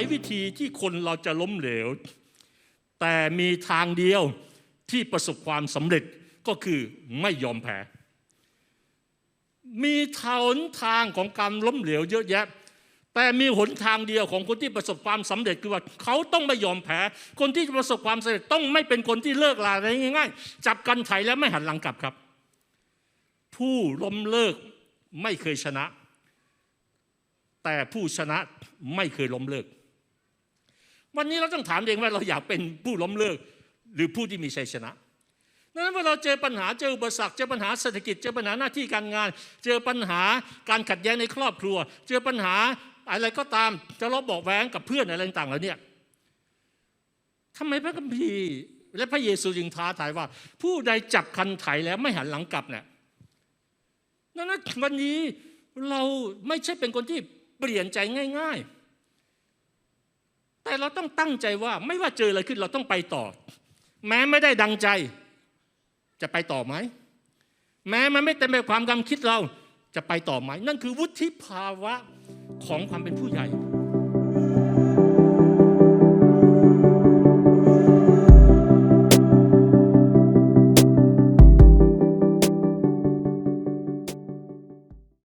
ายวิธีที่คนเราจะล้มเหลว แต่มีทางเดียวที่ประสบความสำเร็จก็คือไม่ยอมแพ้ มีทางทางของการล้มเหลวเยอะแยะ แต่มีหนทางเดียวของคนที่ประสบความสำเร็จคือว่าเขาต้องไม่ยอมแพ้ คนที่ประสบความสำเร็จต้องไม่เป็นคนที่เลิกลาอะได้ง่าย ๆ จับกันไถแล้วไม่หันหลังกลับครับ ผู้ล้มเลิกไม่เคยชนะ แต่ผู้ชนะไม่เคยล้มเลิก วันนี้เราต้องถามเองว่าเราอยากเป็นผู้ล้มเลิก หรือผู้ที่มีชัยชนะดังนั้นเมื่อเราเจอปัญหาเจออุปสรรคเจอปัญหาเศรษฐกิจเจอปัญหาหน้าที่การงาน เจอปัญหาการขัดแย้งในครอบครัว เจอปัญหาอะไรก็ตามจะลบบอกแว้งกับเพื่อนอะไรต่างๆแล้วเนี่ยทำไมพระคัมภีร์และพระเยซูจึงท้าทายว่า ผู้ใดจับคันไถแล้วไม่หันหลังกลับเนี่ยนั้นวันนี้เราไม่ใช่เป็นคนที่เปลี่ยนใจง่าย ๆ แต่เราต้องตั้งใจว่าไม่ว่าเจออะไรขึ้นเราต้องไปต่อ แม้ไม่ได้ดังใจ จะไปต่อไหม แม้มันไม่เต็มไปความกำคิดเราจะไปต่อไหม นั่นคือวุฒิภาวะของความเป็นผู้ใหญ่